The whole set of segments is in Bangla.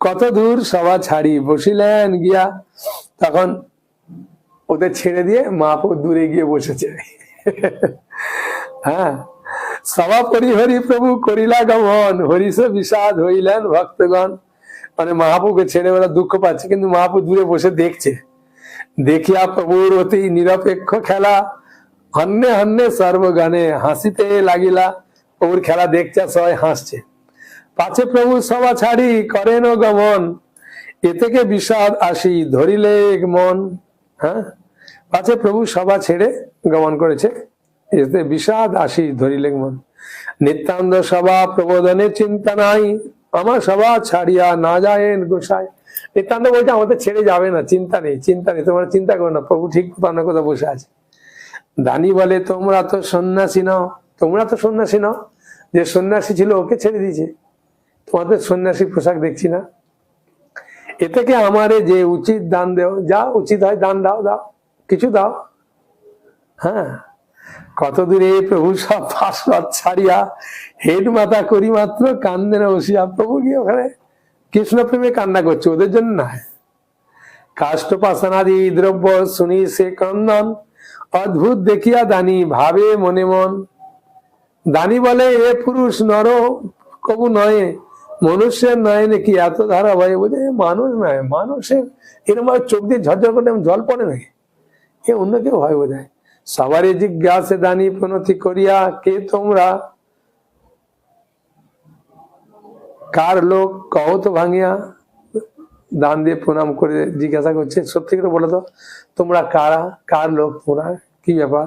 কত দূর সভা ছাড়ি? বসিলেন গিয়া। তখন ওদের ছেড়ে দিয়ে মাপুর দূরে গিয়ে বসেছে। হ্যাঁ। সভা পরিহরি প্রভু করিলা গমন। হরিষ বিষাদ হইলেন ভক্তগণ। মানে মহাপুকে ছেড়ে ওরা দুঃখ পাচ্ছে, কিন্তু মহাপু দূরে বসে দেখছে। দেখিয়া প্রভুর অতি নিরপেক্ষ খেলা। হন্যে হন্যে সর্বগানে হাসিতে লাগিলা। প্রভুর খেলা দেখছে সবাই হাসছে। পাছে প্রভু সভা ছাড়ি করেন গমন। এ থেকে বিষাদ আসি, ধরিলে মন। হ্যাঁ? পাছে প্রভু সভা ছেড়ে গমন করেছে, এতে বিষাদ আসি, ধরিলে মন। নিত্যানন্দ সভা প্রবোধনের চিন্তা নাই, আমার সভা ছাড়িয়া না যায়েন গোসাই। নিত্যানন্দ বলছে আমাদের ছেড়ে যাবে না, চিন্তা নেই চিন্তা নেই, তোমরা চিন্তা করো না, প্রভু ঠিক কোথাও কোথাও বসে আছে। দানি বলে, তোমরা তো সন্ন্যাসী নও, তোমরা তো সন্ন্যাসী নও, যে সন্ন্যাসী ছিল ওকে ছেড়ে দিয়েছে। তোমাদের সন্ন্যাসী পোশাক দেখছি না। এ থেকে আমারে যে উচিত দান দেও, যা উচিত হয় দান দাও দাও, কিছু দাও। হ্যাঁ কত দূরে প্রভু সব ফাঁসরত ছাড়িয়া হেড মাথা করি মাত্র কান্দে না বসিয়া। প্রভু গিয়ে ওখানে কৃষ্ণ প্রেমে কান্না করছে, ওদের জন্য না। কাষ্ঠপাশানাদি দ্রব্য শুনি সে ক্রন্দন, অদ্ভুত দেখিয়া দানি ভাবে মনে মন। দানি বলে, এ পুরুষ নর, কবু নয় মনুষ্যের নয় নাকি? এত ধারা ভাই বোঝে মানুষ নয়, মানুষের এরকম চোখ দিয়ে ঝরঝর করে জল পড়ে নাকি? এ অন্য কেউ হয় বোঝায় সবারই জিজ্ঞাসে দানি প্রণতি করিয়া, কে তোমরা? কার লোক? কহ তো ভাঙিয়া। দান দিয়ে প্রণাম করে জিজ্ঞাসা করছে, সত্যি করে বলো তো, তোমরা কারা? কার লোক তোমরা? কি ব্যাপার?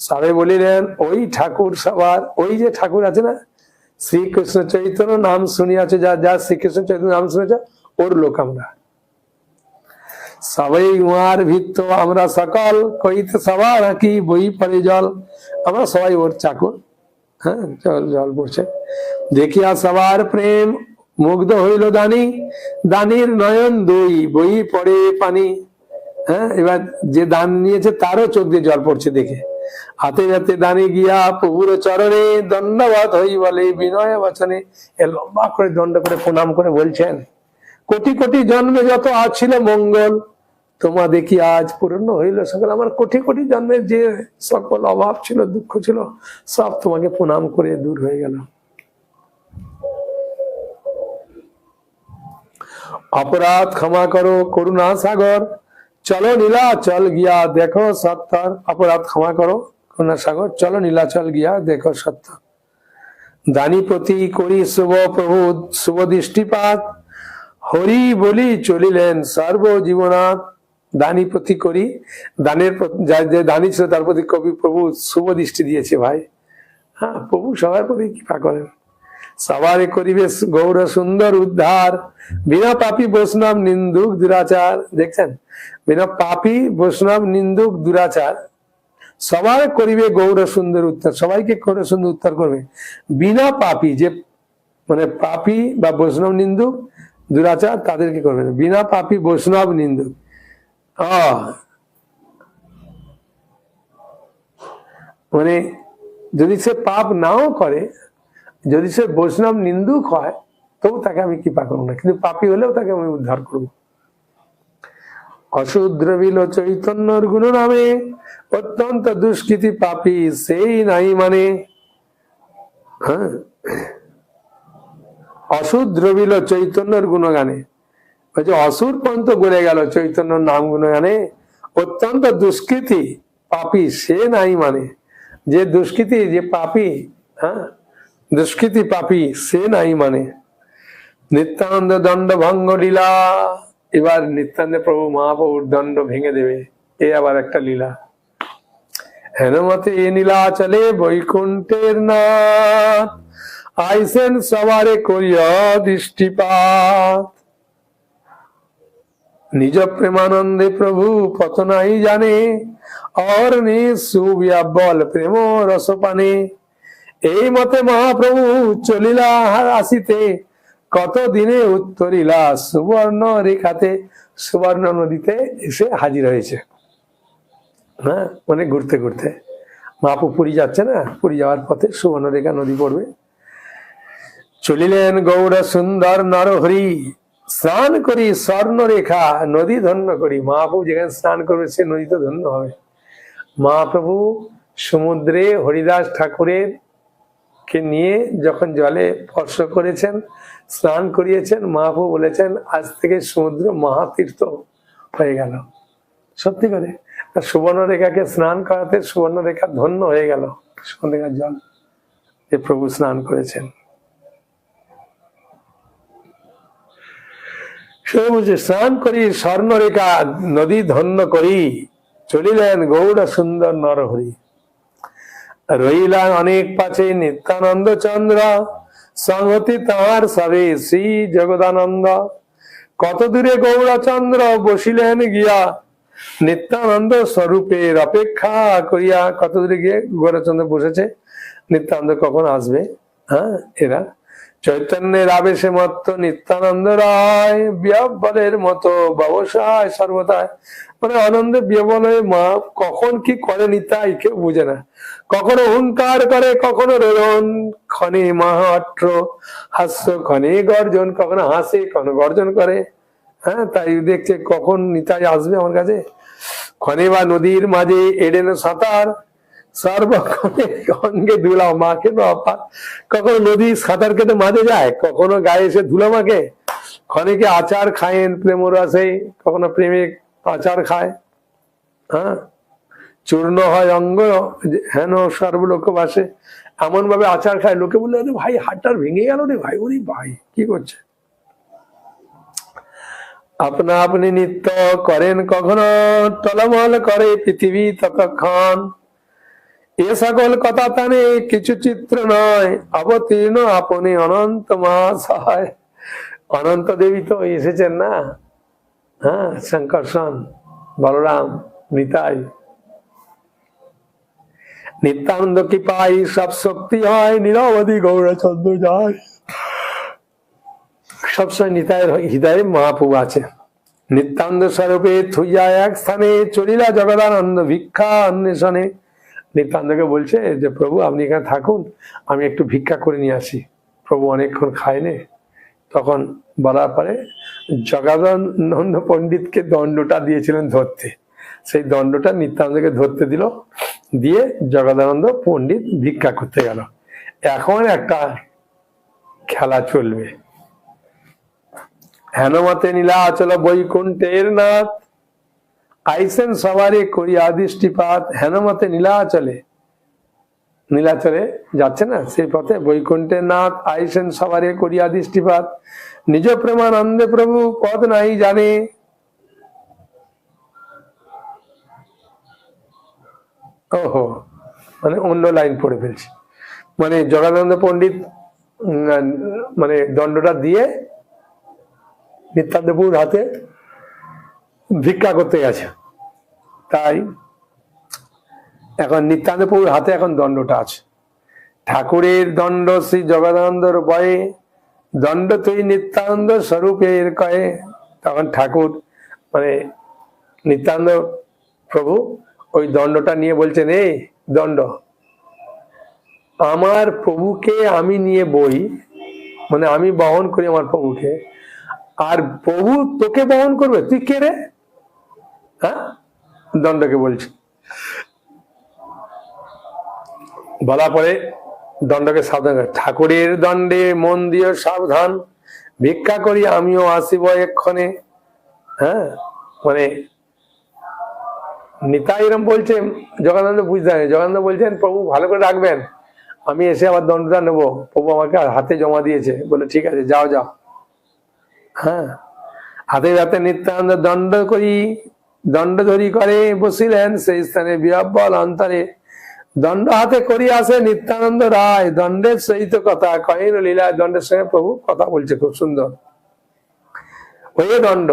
সবাই বলিলেন, ওই ঠাকুর সবার, ওই যে ঠাকুর আছে না শ্রীকৃষ্ণ চৈতন্য নাম শুনিয়াছে, যা যা শ্রীকৃষ্ণ চৈতন্য নাম শুনেছ, ওর লোক আমরা। সবাই উহার ভিত্ত, আমরা সকল কইতে সবার কি বই পড়ে জল। আমরা সবাই ওর চাকর। হ্যাঁ জল পড়ছে। দেখিয়া সবার প্রেম মুগ্ধ হইল দানি। দানির নয়ন দুই, বই পড়ে পানি। হ্যাঁ এবার যে দান নিয়েছে, তারও চোখ দিয়ে জল পড়ছে দেখে। হাতে হাতে দানি গিয়া প্রভুর চরণে দণ্ডবাদ হই বলে বিনয় বচনে। এ লম্বা করে দণ্ড করে প্রণাম করে বলছেন, কোটি কোটি জন্মে যত আজ ছিল মঙ্গল, তোমা দেখি আজ পূর্ণ হইল সকল। আমার কোটি কোটি জন্মের যে সকল অভাব ছিল, দুঃখ ছিল, সব তোমাকে প্রণাম করে দূর হয়ে গেল। অপরাধ ক্ষমা করো, করুণা সাগর চলো নীলাচল গিয়া দেখো সত্তর। অপরাধ ক্ষমা করো করুণা সাগর চলো নীলাচল গিয়া দেখো সত্তর। দানি প্রতি করি শুভ প্রভু শুভ দৃষ্টিপাত। হরি বলি চলিলেন সর্ব জীবনাথ দানি প্রতি করি দানের যে দানি ছিল তার প্রতি কবি প্রভু শুভ দৃষ্টি দিয়েছে ভাই। হ্যাঁ প্রভু সবার প্রতি কৃপা করেন। সবারে করিবে গৌর সুন্দর উদ্ধার। বিনা পাপী বৈষ্ণব নিন্দুক দুরাচার। দেখছেন? বিনা পাপী বৈষ্ণব নিন্দুক দুরাচার। সবার করিবে গৌর সুন্দর উত্তর সবাইকে গৌর সুন্দর উত্তর করবে। বিনা পাপী যে মানে পাপী বা বৈষ্ণব নিন্দুক দুরাচার, তাদেরকে করবে না। বিনা পাপী বৈষ্ণব নিন্দুক। মানে যদি সে পাপ নাও করে যদি সে বৈষ্ণব নিন্দুক হয়, তবু তাকে আমি কৃপা করব না। কিন্তু পাপি হলেও তাকে আমি উদ্ধার করব। অশুদ্রবিল চৈতন্যর গুণ নামে অত্যন্ত দুষ্কৃতি পাপি সেই নাই মানে। হ্যাঁ? অশুদ্রবিল চৈতন্যর গুণগানে। বলছে অসুর পর্যন্ত গড়ে গেল চৈতন্যর নাম গুণগানে। অত্যন্ত দুষ্কৃতি পাপি সে নাই মানে। যে দুষ্কৃতি, যে পাপি হ্যাঁ? দুষ্কৃতি পাপি সে নাই মানে। নিত্যানন্দ দণ্ড ভঙ্গ লীলা, এবার নিত্যানন্দ প্রভু মহাপ্রভুর দণ্ড ভেঙে দেবে, এ আবার একটা লীলা। হেনমতে এ নীলা চলে বৈকুণ্ঠের নাথ, আইসেন সবারে করিয়া দৃষ্টিপাত। নিজ প্রেমানন্দে প্রভু কত নাই জানে অর নি সুব্যাবল প্রেম রসপানে এই মতে মহাপ্রভু চলিলা আসিতে কত দিনে উত্তরিলা সুবর্ণ রেখাতে, সুবর্ণ নদীতে এসে হাজির হয়েছে। হ্যাঁ মানে ঘুরতে ঘুরতে। মহাপু পুরী যাচ্ছে না? পুরী যাওয়ার পথে সুবর্ণরেখা নদী পড়বে। চলিলেন গৌর সুন্দর নরহরি, স্নান করি স্বর্ণ রেখা, নদী ধন্য করি। মহাপ্রভু যেখানে স্নান করবে, সে নদী তো ধন্য হবে। মহাপ্রভু সমুদ্রে হরিদাস ঠাকুরের কে নিয়ে যখন জলে স্পর্শ করেছেন, স্নান করিয়েছেন মহাপ্রভু বলেছেন, আজ থেকে সমুদ্র মহাতীর্থ হয়ে গেল। সত্যি করে? সুবর্ণরেখাকে স্নান করাতে সুবর্ণরেখা ধন্য হয়ে গেল, সুবর্ণরেখার জল। যে প্রভু স্নান করেছেন। স্নান করি, স্বর্ণরেখা নদী ধন্য করি, চলিলেন গৌড় সুন্দর নরহরি। রইলা অনেক পাচে নিত্যানন্দ চন্দ্র, সংহতি তাঁর সবে শ্রী জগদানন্দ। কত দূরে গৌরাচন্দ্র বসিলেন গিয়া, নিত্যানন্দ স্বরূপের অপেক্ষা করিয়া, কত দূরে গিয়ে গৌরাচন্দ্র বসেছে? নিত্যানন্দ কখন আসবে? হ্যাঁ এরা চৈতন্যের আবেশে মত্ত নিত্যানন্দ রায় বিয়াবলের মতো ব্যবসায় সর্বদায় মানে আনন্দ বিয়াবলের মা কখন কি করে নিতাই কেউ বুঝে না। কখনো হুঙ্কার করে, কখনো রোদন, ক্ষণে মাহাট্র হাস্য, ক্ষণে গর্জন, কখনো হাসে, কখনো গর্জন করে। হ্যাঁ তাই দেখছে কখন নিতাই আসবে আমার কাছে। ক্ষণে বা নদীর মাঝে এডেন সাঁতার সর্বক্ষণে অঙ্গে কখনো নদী সাঁতার কেটে মাঝে যায়, কখনো গায়ে এসে ধুলা ক্ষণিকে আচার খায়েন কখনো প্রেমিক আচার খায়। হ্যাঁ? চূর্ণ হয় অঙ্গ হেন সর্বলোক বাসে এমন ভাবে আচার খায়, লোকে বললে, আরে ভাই হাটটার ভেঙে গেল রে ভাই, ওরে ভাই, কি করছে? আপনা আপনি নিত্য করেন কখনো, টলমল করে পৃথিবী ততক্ষণ। এ সকল কথা তানে কিছু চিত্র নয়। অবতীর্ণ আপনি অনন্ত মহাশয় অনন্ত দেবী তো এসেছেন না? হ্যাঁ শঙ্কর্ষণ বলরাম, নিতাই। নিত্যানন্দ কি পাই সব শক্তি হয়, নিরবধি গৌরচন্দ্র যায়। সবসময় নিতায়ের হৃদয়ে মহাপ্রভু আছে। নিত্যানন্দ স্বরূপে থুইয়া এক স্থানে চলিলা জগদানন্দ ভিক্ষা অন্বেষণে। নিত্যানন্দকে বলছে যে, প্রভু, আপনি এখানে থাকুন, আমি একটু ভিক্ষা করে নিয়ে আসি। প্রভু অনেকক্ষণ খায়নি। তখন বলার পরে জগানন্দ পণ্ডিতকে দণ্ডটা দিয়েছিলেন ধরতে। সেই দণ্ডটা নিত্যানন্দকে ধরতে দিল, দিয়ে জগদানন্দ পণ্ডিত ভিক্ষা করতে গেল। এখন একটা খেলা চলবে। হেনমতে নীলা আচল বৈকুণ্ঠের নাথ আইসেন সবারে করিয়া দৃষ্টিপাত হেনমতে নীলাচলে। নীলাচলে যাচ্ছে না? সেই পথে বৈকুণ্ঠের নাথ আইসেন সবারে করিয়া দৃষ্টিপাত নিজ প্রেমানন্দে প্রভু পদ নাই জানে। ওহো মানে অন্য লাইন পড়ে ফেলছি। মানে জগানন্দ পণ্ডিত মানে দণ্ডটা দিয়ে নিত্যান্তপুর হাতে ভিক্ষা করতে গেছে তাই এখন নিত্যান্তপুর হাতে এখন দণ্ডটা আছে। ঠাকুরের দণ্ড শ্রী জগদানন্দর বয়ে দণ্ড তুই নিত্যানন্দ স্বরূপের কয়ে তখন ঠাকুর মানে নিত্যানন্দ প্রভু ওই দণ্ডটা নিয়ে বলছেন, এই দণ্ড, আমার প্রভুকে আমি নিয়ে বই মানে আমি বহন করি আমার প্রভুকে, আর প্রভু তোকে বহন করবে? তুই কে রে? হ্যাঁ? দণ্ডকে বলছি। বলা পরে দণ্ডকে সাবধান ঠাকুরের দণ্ডে মন দিও সাবধান, ভিক্ষা করি আমিও আসিব এক্ষণে। হ্যাঁ? মানে নিতাই এরম বলছে জগন্নাথ বুঝতে হবে জগন্নাথ বলছেন, প্রভু, ভালো করে রাখবেন। আমি এসে আবার দণ্ডটা নেব। প্রভু আমাকে হাতে জমা দিয়েছে। বলে, ঠিক আছে, যাও যাও। হ্যাঁ? হাতে হাতে নিত্যানন্দ দণ্ড করি দণ্ড ধরি করে, বসিলেন সেই স্থানে বিয়াব্বল অন্তরে। দণ্ড হাতে করি আসে নিত্যানন্দ রায়। দণ্ডের সহিত কথা কহিন লীলা, দণ্ডের সঙ্গে প্রভু কথা বলছে, খুব সুন্দর। ওই দণ্ড,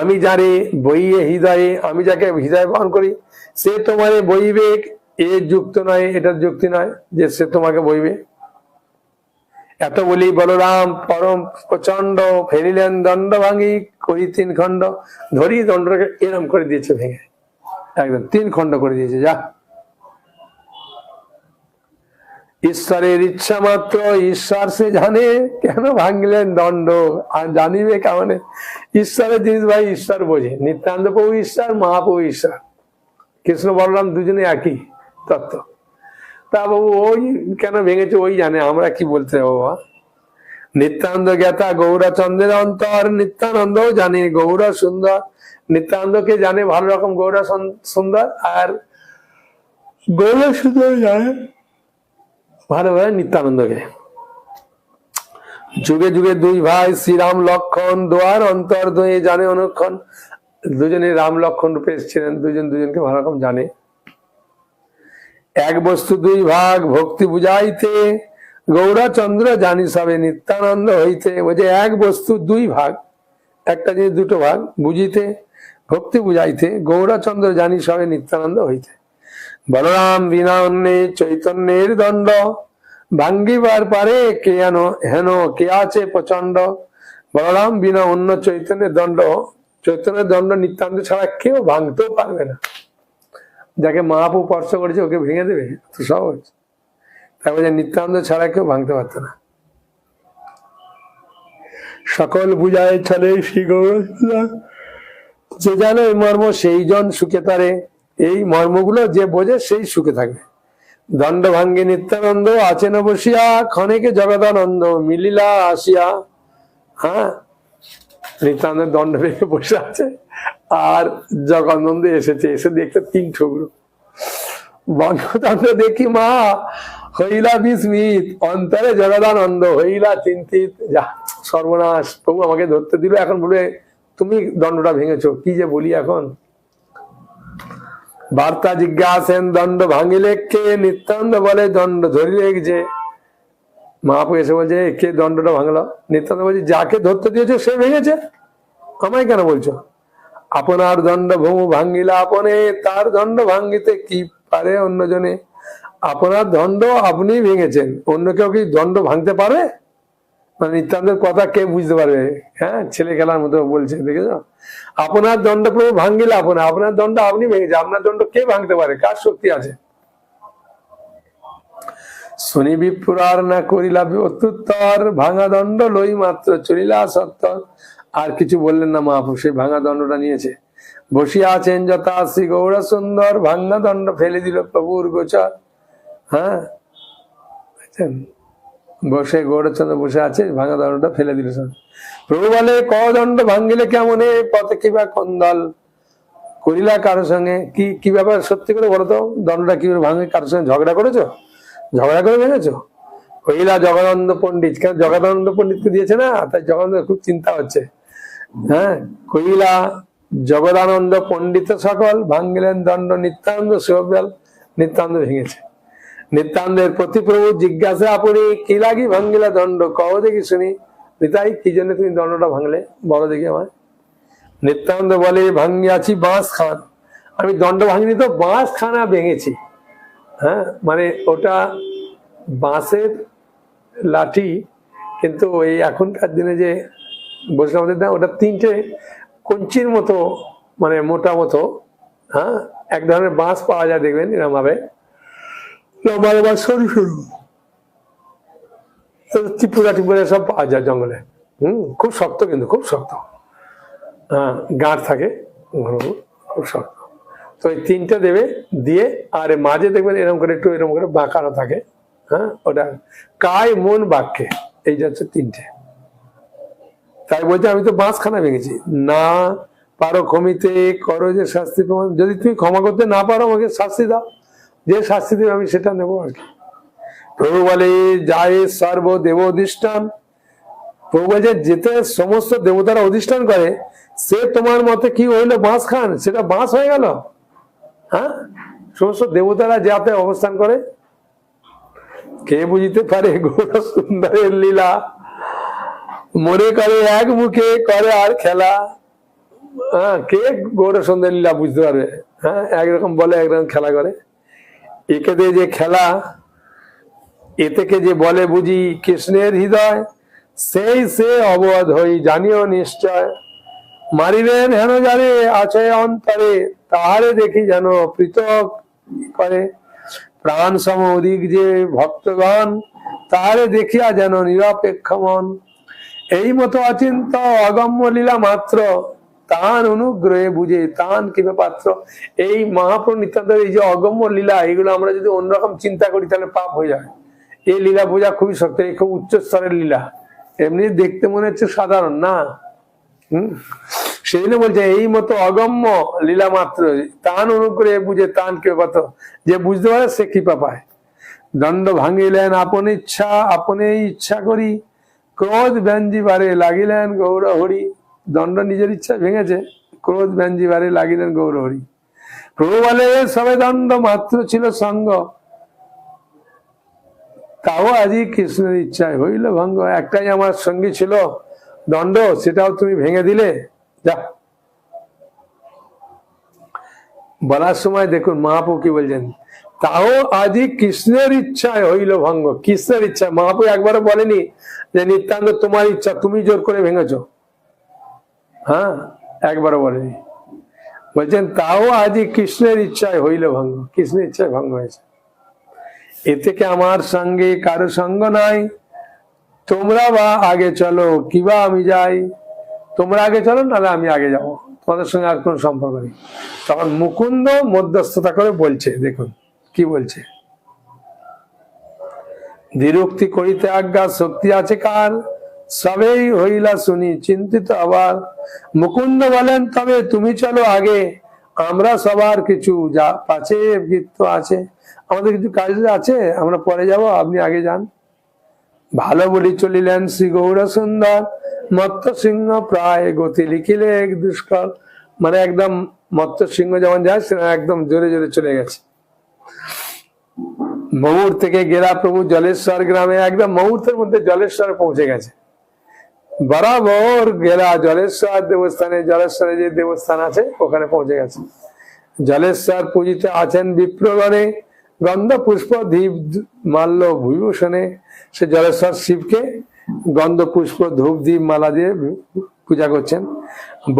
আমি যারে বইয়ে হৃদয়ে, আমি যাকে হৃদয় বহন করি, সে তোমারে বইবে, এ যুক্ত নয়, এটা যুক্তি নয়, যে সে তোমাকে বইবে। এত বলি বলরাম, পরম প্রচণ্ড ফেরিলেন দণ্ড ভাঙি করি তিন খণ্ড ধরি দণ্ডটাকে এরম করে দিয়েছে ভেঙে। একদম তিন খণ্ড করে দিয়েছে, যা। ঈশ্বরের ইচ্ছা মাত্র, ঈশ্বর সে জানে কেন ভাঙলেন দণ্ড। আর জানিবে কেমনে ঈশ্বরের জিনিস ভাই ঈশ্বর বোঝে। নিত্যানন্দ প্রভু ঈশ্বর, মহাপ্রভু ঈশ্বর। কৃষ্ণ বলরাম দুজনে একই তত্ত্ব। তা বাবু ওই কেন ভেঙেছে ওই জানে, আমরা কি বলতে বাবা? নিত্যানন্দ জ্ঞাতা গৌরাচন্দ্রের অন্তর, নিত্যানন্দ জানে গৌরা সুন্দর। নিত্যানন্দকে জানে ভালো রকম গৌরা সুন্দর। আর গৌরা সুন্দর জানে ভালোভাবে নিত্যানন্দকে। যুগে যুগে দুই ভাই শ্রীরাম লক্ষণ, দোয়ার অন্তর দয়ে জানে অনুক্ষণ। দুজনে রাম লক্ষণ রূপে এসেছিলেন, দুজন দুজনকে ভালো রকম জানে। এক বস্তু দুই ভাগ, ভক্তি বুঝাইতে গৌরাচন্দ্র জানি সবে নিত্যানন্দ হইতে ওই যে এক বস্তু দুই ভাগ, একটা জিনিস দুটো ভাগ বুঝিতে, ভক্তি বুঝাইতে গৌরাচন্দ্র জানি সবে নিত্যানন্দ হইতে। বলরাম বিনা অন্যে চৈতন্যের দণ্ড, ভাঙ্গিবার পারে কে হেন হেন কে আছে প্রচণ্ড বলরাম বিনা অন্য চৈতন্যের দণ্ড চৈতন্যের দণ্ড নিত্যান্ত ছাড়া কেউ ভাঙতেও পারবে না। যাকে মহাপু স্পর্শ করেছে ওকে ভেঙে দেবে তো সহজ। তারপরে নিত্যানন্দ ছাড়া কেউ ভাঙতে পারতো না। সকল বুঝায় চলে শ্রী যে জানে এই মর্ম সেই জন সুখে তারে, এই মর্মগুলো যে বোঝে সেই সুখে থাকবে দণ্ড ভাঙ্গে নিত্যানন্দ, আছেন বসিয়া ক্ষণেকে জগদানন্দ, মিলিলা আসিয়া হ্যাঁ? নিত্যানন্দের দণ্ড ভেঙে বসে আছে, আর জগদানন্দ এসেছে, এসে দেখতে তিন ঠুকরো। বঙ্গতন্ত্র দেখি মা হইলা বিস্মিত, অন্তরে জগদানন্দ, হইলা চিন্তিত। যা, সর্বনাশ, প্রভু আমাকে ধরতে দিল, এখন বলে, তুমি দণ্ডটা ভেঙেছো, কি যে বলি এখন? বার্তা জিজ্ঞাসেন, দণ্ড ভাঙিলে কে নিত্যানন্দ বলে, দণ্ড ধরিলে যে? মহাপু এসে বলছে কে দণ্ডটা ভাঙলো? নিত্যানন্দ বলছে, যাকে ধরতে দিয়েছ, সে ভেঙেছে? আমায় কেন বলছো? আপনার দণ্ড ভূমু ভাঙ্গিলা আপনে, তার দণ্ড ভাঙ্গিতে কি পারে অন্যজনে? আপনার দণ্ড আপনি ভেঙেছেন। অন্য কেউ কি দণ্ড ভাঙতে পারে? মানে নিত্যান্তের কথা কে বুঝতে পারবে? হ্যাঁ ছেলে খেলার মতো বলছে, দেখেছ? আপনার দণ্ড প্রভু ভাঙ্গিলে আপনা আপনার দণ্ড আপনি ভেঙেছে আপনার দণ্ড কে ভাঙতে পারে? কার শক্তি আছে? শুনি বিপ্রার না করিলা অত্যুত্তর ভাঙা দণ্ড লই মাত্র চলিলা সত্তর। আর কিছু বললেন না মহাপু সেই ভাঙা দণ্ডটা নিয়েছে। বসিয়া আছেন যথা শ্রী গৌরা সুন্দর ভাঙা দণ্ড ফেলে দিল প্রভুর গোচর। হ্যাঁ। বুঝছেন? বসে গৌরচন্দ্র বসে আছে, ভাঙা দণ্ডটা ফেলে দিল প্রভু বলে ক দণ্ড ভাঙ্গিলে কেমন? এ পথে কিবা কন্দল করিলা কারও সঙ্গে? কি কি ব্যাপার? সত্যি করে বলো তো, দণ্ডটা কীভাবে ভাঙে? কারোর সঙ্গে ঝগড়া করেছ? ঝগড়া করে ভেঙেছো? কইলা জগদানন্দ পণ্ডিত। কেন? জগদানন্দ পণ্ডিতকে দিয়েছে না? তাই জগদানন্দ খুব চিন্তা হচ্ছে। হ্যাঁ কইলা জগদানন্দ পণ্ডিত সকল ভাঙ্গিলেন দণ্ড, নিত্যানন্দ শিববেল নিত্যানন্দ ভেঙেছে। নিত্যানন্দের প্রতিপ্রভু জিজ্ঞাসা আপনি কি লাগি ভাঙ্গিলা দণ্ড? কহ দেখি শুনি। নিতাই, কি জন্য তুমি দণ্ডটা ভাঙলে? বলো দেখি আমার নিত্যানন্দ বলে, ভাঙ্গিয়াছি বাঁশ খান। আমি দণ্ড ভাঙিনি তো বাঁশ খানা ভেঙেছি। হ্যাঁ মানে ওটা বাঁশের লাঠি, কিন্তু এই এখনকার দিনে যে বসে আমাদের দাম ওটা তিনটে কঞ্চির মতো মানে মোটা মতো হ্যাঁ এক ধরনের বাঁশ পাওয়া যায় দেখবেন এরকম ভাবে লম্বা লম্বা সরু সরু। ত্রিপুরা টিপুরা সব পাওয়া যায় জঙ্গলে। হুম, খুব শক্ত কিন্তু, খুব শক্ত। হ্যাঁ গাঁট থাকে খুব শক্ত। তো এই তিনটা দেবে দিয়ে, আর মাঝে দেখবেন এরকম করে একটু এরকম করে বাঁকানো থাকে। হ্যাঁ ওটা কায় মন বাক্যে, এই যে হচ্ছে তিনটে। তাই বলছে, আমি তো বাঁশখানা ভেঙেছি। না পারো ক্ষমিতে, করো যে শাস্তি প্রমাণ। যদি তুমি ক্ষমা করতে না পারো, আমাকে শাস্তি দাও। যে শাস্তি দেবে আমি সেটা নেব। আর কি প্রভু বলে যায় সর্ব দেব অধিষ্ঠান প্রভু বলছে যেতে সমস্ত দেবতারা অধিষ্ঠান করে, সে তোমার মতে কি হইল বাঁশ খান? সেটা বাঁশ হয়ে গেল? হ্যাঁ? সমস্ত দেবতারা যাতে অবস্থান করে, কে বুঝিতে পারে গৌর সুন্দরের লীলা? মনে করে এক মুখে করে আর খেলা। হ্যাঁ কে গৌর সুন্দর লীলা বুঝতে পারবে? হ্যাঁ একরকম বলে, একরকম খেলা করে। একে দিয়ে যে খেলা এ থেকে যে বলে বুঝি কৃষ্ণের হৃদয়, সেই সে অবধ হই জানিও নিশ্চয়। মারিবেন হেন জানে, আছে অন্তরে, তাহারে দেখি যেন পৃথক করে। প্রাণ সম অধিক যে ভক্তগণ, তাহারে দেখিয়া যেন নিরপেক্ষ মন। এই মতো অচিন্ত অগম্য লীলা মাত্র। তান অনুগ্রহে বুঝে, তান কীভাবে পাত্র। এই মহাপ্রভু নিত্যানন্দের এই যে অগম্য লীলা এগুলো আমরা যদি অন্যরকম চিন্তা করি, তাহলে পাপ হয়ে যায় এই লীলা বোঝা খুবই শক্ত, এই খুব উচ্চ স্তরের লীলা। এমনি দেখতে মনে হচ্ছে সাধারণ, না? জন্য বলছে, এই মতো অগম্য লীলা মাত্র, তান অনুগ্রহে বুঝে, তান কে কত যে বুঝতে পারে, সে কৃপা পায়। দণ্ড ভাঙিলেন আপন ইচ্ছা আপনে ইচ্ছা করি। ক্রোধ ব্যঞ্জিবারে লাগিলেন গৌর হরি দণ্ড নিজের ইচ্ছা ভেঙেছে। ক্রোধ ব্যঞ্জিবারে লাগিলেন গৌর হরি প্রভু বলে সবে দণ্ড, মাত্র ছিল সঙ্গ। তাও আজই কৃষ্ণের ইচ্ছায় হইল ভঙ্গ। একটাই আমার সঙ্গী ছিল। দণ্ড, সেটাও তুমি ভেঙে দিলে। যা। বলার সময় দেখুন, মহাপু কি বলছেন? তাও আজই কৃষ্ণের ইচ্ছায় হইল ভঙ্গ। কৃষ্ণের ইচ্ছা। মহাপু একবারও বলেনি যে নিত্যান্ত তোমার ইচ্ছা, তুমি জোর করে ভেঙেছ। হ্যাঁ একবারও বলেনি। বলছেন, তাও আজই কৃষ্ণের ইচ্ছায় হইল ভঙ্গ। কৃষ্ণের ইচ্ছায় ভঙ্গ হয়েছে। এ থেকে আমার সঙ্গে কারও সঙ্গ নাই? তোমরা বা আগে চলো কিবা আমি যাই? তোমরা আগে চলো, নাহলে আমি আগে যাব। তোমাদের সঙ্গে আর কোনো সম্পর্ক নেই। তখন মুকুন্দ মধ্যস্থতা করে বলছে, দেখুন, কি বলছে? দ্বিরুক্তি করিতে আজ্ঞা, শক্তি আছে কার? সবেই হইলা শুনি, চিন্তিত আবার। মুকুন্দ বলেন, তবে তুমি চলো আগে। আমরা সবার কিছু যা পাছে বৃত্ত আছে। আমাদের কিছু কাজ আছে, আমরা পরে যাব, আপনি আগে যান। ভালো বলি চলিলেন শ্রী গৌর সুন্দর মত্ত সিংহ প্রায় গতি লিখিলে এক দুষ্কর। মানে একদম মত্ত সিংহ যেমন যায় সেরকম একদম জোরে জোরে চলে গেছে। ময়ূর থেকে গেরা প্রভু জলেশ্বর গ্রামে, একদম মুহূর্তের মধ্যে জলেশ্বর পৌঁছে গেছে। বরাবর গেরা জলেশ্বর দেবস্থানে, জলেশ্বরে যে দেবস্থান আছে, ওখানে পৌঁছে গেছে। জলেশ্বর পূজিতে আছেন বিপ্রগণে গন্ধ পুষ্প ধীপ মাল্য ভূষণে সে জলেশ্বর শিবকে গন্ধ পুষ্প ধূপ দ্বীপ মালা দিয়ে পূজা করছেন।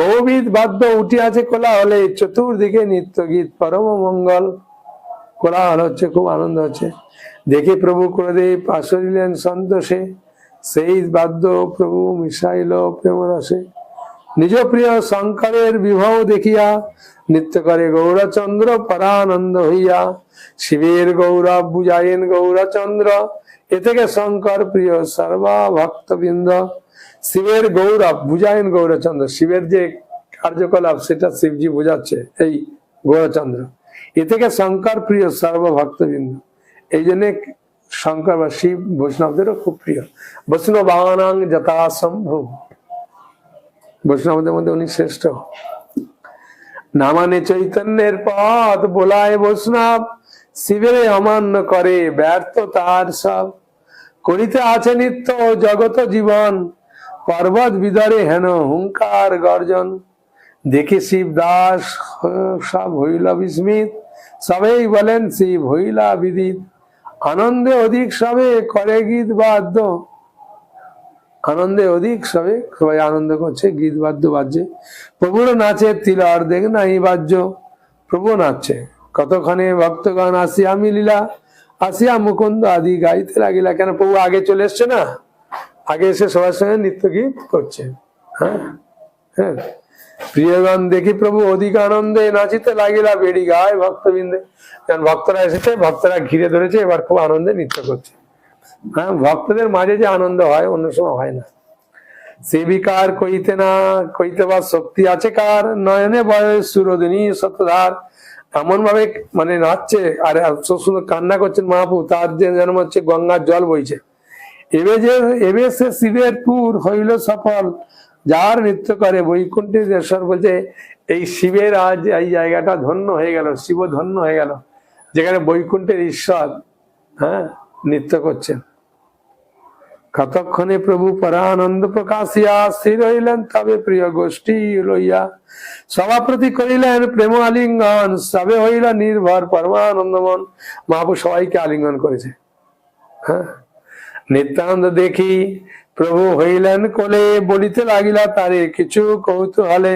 বহুবিধ বাদ্য উঠে আছে কোলা হলে চতুর্দিকে নিত্য গীত পরম মঙ্গল। কোলাহল হচ্ছে, খুব আনন্দ হচ্ছে। দেখে প্রভু করে দেব পাশরিলেন সন্তোষে। সেই বাদ্য প্রভু মিশাইল প্রেম রসে নিজ প্রিয় শঙ্করের বিবাহ দেখিয়া নৃত্য করে গৌরচন্দ্র পরানন্দ হইয়া। শিবের গৌরব বুঝাইন গৌরচন্দ্র, এ থেকে শঙ্কর প্রিয় সর্বা ভক্তবৃন্দ শিবের গৌরব বুঝাইন গৌরচন্দ্র, শিবের যে কার্যকলাপ সেটা শিবজি বোঝাচ্ছে এই গৌরচন্দ্র। এ থেকে শঙ্কর প্রিয় সর্বভক্তবৃন্দ। এই জন্য শঙ্কর বা শিব বৈষ্ণবদেরও খুব প্রিয়। বৈষ্ণবানাং যথাসম্ভব। বৈষ্ণবদের মধ্যে উনি শ্রেষ্ঠ। নামানে চৈতন্যের পথ বোলায় বৈষ্ণব শিবের অমান্য করে ব্যর্থ তার সব। করিতে আছে নিত্য জগত জীবন, পর্বত বিদরে হেন হুঙ্কার গর্জন। দেখে শিব দাস সব হইল বিস্মিত, সবেই বলেন শিব হইলা বিদিত। আনন্দে অধিক সবে করে গীত বাদ্য। আনন্দে অধিক সবে সবাই আনন্দ করছে, গীত বাদ্য বাজছে। প্রভুর নাচে তিল অর্ধেক নাই বাজ্য প্রভু নাচছে। কতক্ষণে ভক্তগণ আসিয়া মিলিলা, আসিয়া মুকুন্দ আদি গাইতে লাগিলা। কেন প্রভু আগে চলে এসছে না? আগে এসে সবার সঙ্গে নৃত্য গীত করছে। হ্যাঁ হ্যাঁ। প্রিয়গণ দেখি প্রভু অধিক আনন্দে নাচিতে লাগিলা বেড়ি গায় ভক্তবৃন্দে। যখন ভক্তরা এসেছে, ভক্তরা ঘিরে ধরেছে, এবার খুব আনন্দে নৃত্য করছে। হ্যাঁ ভক্তদের মাঝে যে আনন্দ হয়, অন্য সময় হয় না। সেবিকার কইতে না, কইতে বা শক্তি আছে কার? নয়নে বয়স সুরদিনী শতধার এমন ভাবে মানে নাচছে, আর সুন্দর কান্না করছেন মহাপু তার যে যেন হচ্ছে গঙ্গার জল বইছে। এবে যে, এবে সে শিবের পুর হইল সফল। যার নৃত্য করে বৈকুণ্ঠী দেশ্বর বলছে এই শিবের আজ এই জায়গাটা ধন্য হয়ে গেল, শিব ধন্য হয়ে গেল, যেখানে বৈকুণ্ঠের ঈশ্বর হ্যাঁ নৃত্য করছেন। কতক্ষণে প্রভু পরানন্দ প্রকাশিয়া স্থির হইলেন তবে প্রিয় গোষ্ঠী লইয়া। সভাপ্রতি করিলেন প্রেম আলিঙ্গন, সবে হইল নির্ভর পরমানন্দমন। মহাপু সবাইকে আলিঙ্গন করেছে। হ্যাঁ নিত্যানন্দ দেখি প্রভু হইলেন কোলে বলিতে লাগিলা তারে কিছু কৌতূহলে